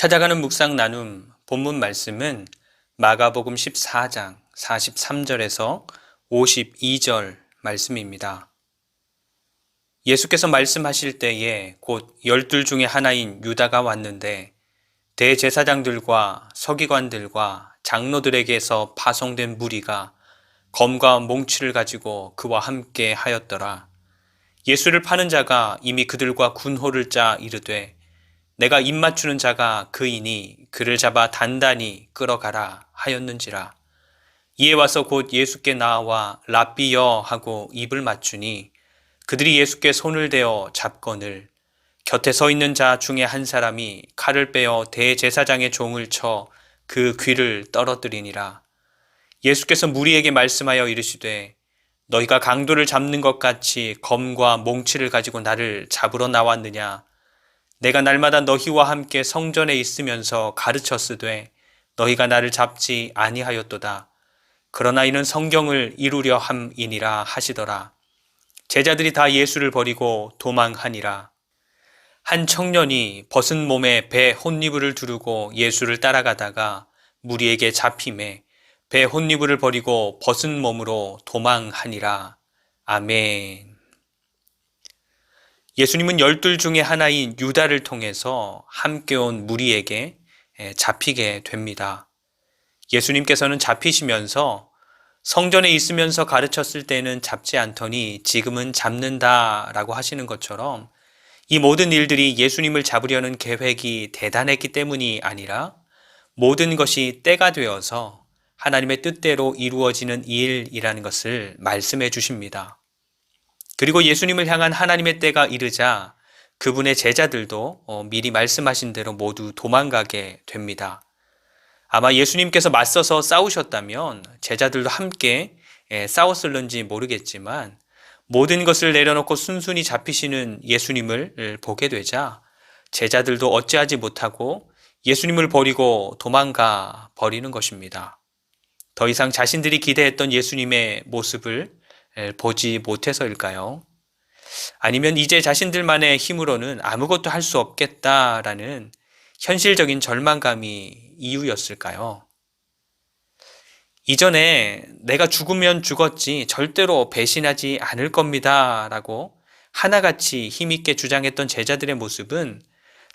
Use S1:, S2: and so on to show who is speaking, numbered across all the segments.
S1: 찾아가는 묵상 나눔 본문 말씀은 마가복음 14장 43절에서 52절 말씀입니다. 예수께서 말씀하실 때에 곧 열둘 중에 하나인 유다가 왔는데 대제사장들과 서기관들과 장로들에게서 파송된 무리가 검과 몽치를 가지고 그와 함께 하였더라. 예수를 파는 자가 이미 그들과 군호를 짜 이르되 내가 입 맞추는 자가 그이니 그를 잡아 단단히 끌어가라 하였는지라. 이에 와서 곧 예수께 나와 랍비여 하고 입을 맞추니 그들이 예수께 손을 대어 잡거늘 곁에 서 있는 자 중에 한 사람이 칼을 빼어 대제사장의 종을 쳐 그 귀를 떨어뜨리니라. 예수께서 무리에게 말씀하여 이르시되 너희가 강도를 잡는 것 같이 검과 몽치를 가지고 나를 잡으러 나왔느냐 내가 날마다 너희와 함께 성전에 있으면서 가르쳤으되 너희가 나를 잡지 아니하였도다 그러나 이는 성경을 이루려 함이니라 하시더라 제자들이 다 예수를 버리고 도망하니라 한 청년이 벗은 몸에 배 혼니부를 두르고 예수를 따라가다가 무리에게 잡힘에 배 혼니부를 버리고 벗은 몸으로 도망하니라. 아멘. 예수님은 열둘 중에 하나인 유다를 통해서 함께 온 무리에게 잡히게 됩니다. 예수님께서는 잡히시면서 성전에 있으면서 가르쳤을 때는 잡지 않더니 지금은 잡는다 라고 하시는 것처럼 이 모든 일들이 예수님을 잡으려는 계획이 대단했기 때문이 아니라 모든 것이 때가 되어서 하나님의 뜻대로 이루어지는 일이라는 것을 말씀해 주십니다. 그리고 예수님을 향한 하나님의 때가 이르자 그분의 제자들도 어, 미리 말씀하신 대로 모두 도망가게 됩니다. 아마 예수님께서 맞서서 싸우셨다면 제자들도 함께 예, 싸웠을는지 모르겠지만 모든 것을 내려놓고 순순히 잡히시는 예수님을 보게 되자 제자들도 어찌하지 못하고 예수님을 버리고 도망가 버리는 것입니다. 더 이상 자신들이 기대했던 예수님의 모습을 보지 못해서일까요? 아니면 이제 자신들만의 힘으로는 아무것도 할 수 없겠다라는 현실적인 절망감이 이유였을까요? 이전에 내가 죽으면 죽었지 절대로 배신하지 않을 겁니다. 라고 하나같이 힘있게 주장했던 제자들의 모습은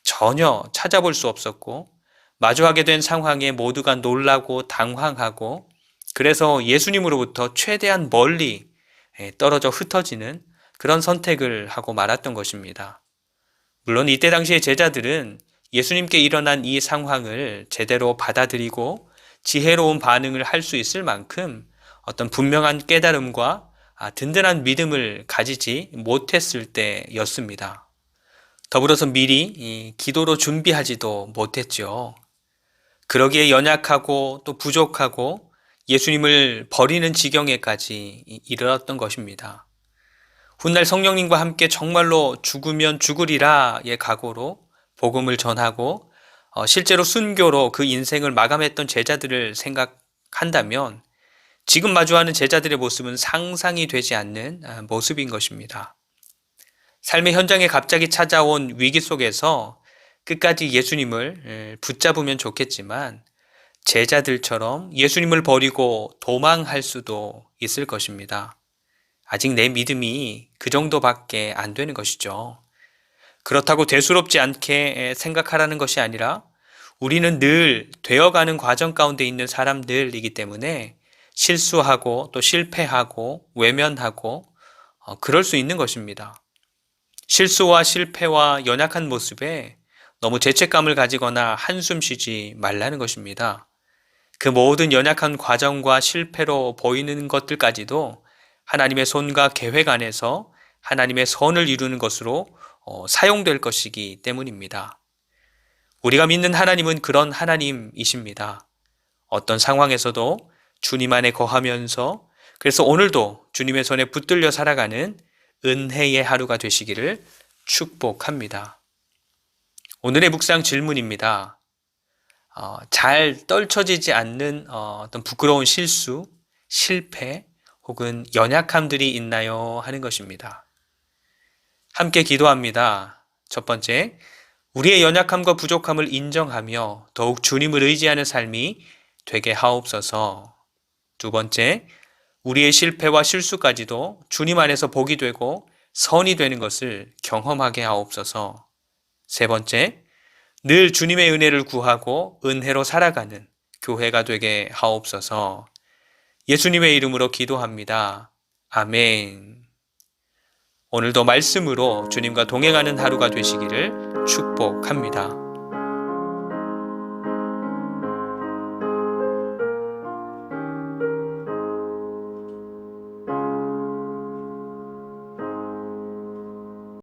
S1: 전혀 찾아볼 수 없었고, 마주하게 된 상황에 모두가 놀라고 당황하고, 그래서 예수님으로부터 최대한 멀리 떨어져 흩어지는 그런 선택을 하고 말았던 것입니다. 물론 이때 당시의 제자들은 예수님께 일어난 이 상황을 제대로 받아들이고 지혜로운 반응을 할 수 있을 만큼 어떤 분명한 깨달음과 든든한 믿음을 가지지 못했을 때였습니다. 더불어서 미리 기도로 준비하지도 못했죠. 그러기에 연약하고 또 부족하고 예수님을 버리는 지경에까지 이르렀던 것입니다. 훗날 성령님과 함께 정말로 죽으면 죽으리라의 각오로 복음을 전하고 어, 실제로 순교로 그 인생을 마감했던 제자들을 생각한다면 지금 마주하는 제자들의 모습은 상상이 되지 않는 아, 모습인 것입니다. 삶의 현장에 갑자기 찾아온 위기 속에서 끝까지 예수님을 붙잡으면 좋겠지만 제자들처럼 예수님을 버리고 도망할 수도 있을 것입니다. 아직 내 믿음이 그 정도밖에 안 되는 것이죠. 그렇다고 대수롭지 않게 생각하라는 것이 아니라 우리는 늘 되어가는 과정 가운데 있는 사람들이기 때문에 실수하고 또 실패하고 외면하고 어, 그럴 수 있는 것입니다. 실수와 실패와 연약한 모습에 너무 죄책감을 가지거나 한숨 쉬지 말라는 것입니다. 그 모든 연약한 과정과 실패로 보이는 것들까지도 하나님의 손과 계획 안에서 하나님의 선을 이루는 것으로 어, 사용될 것이기 때문입니다. 우리가 믿는 하나님은 그런 하나님이십니다. 어떤 상황에서도 주님 안에 거하면서 그래서 오늘도 주님의 손에 붙들려 살아가는 은혜의 하루가 되시기를 축복합니다. 오늘의 묵상 질문입니다. 어, 잘 떨쳐지지 않는 어, 떤 부끄러운 실수, 실패 혹은 연약함들이 있나요? 하는 것입니다. 함께 기도합니다. 첫 번째, 우리의 연약함과 부족함을 인정하며 더욱 주님을 의지하는 삶이 되게 하옵소서. 두 번째, 우리의 실패와 실수까지도 주님 안에서 복이 되고 선이 되는 것을 경험하게 하옵소서. 세 번째, 늘 주님의 은혜를 구하고 은혜로 살아가는 교회가 되게 하옵소서. 예수님의 이름으로 기도합니다. 아멘. 오늘도 말씀으로 주님과 동행하는 하루가 되시기를 축복합니다.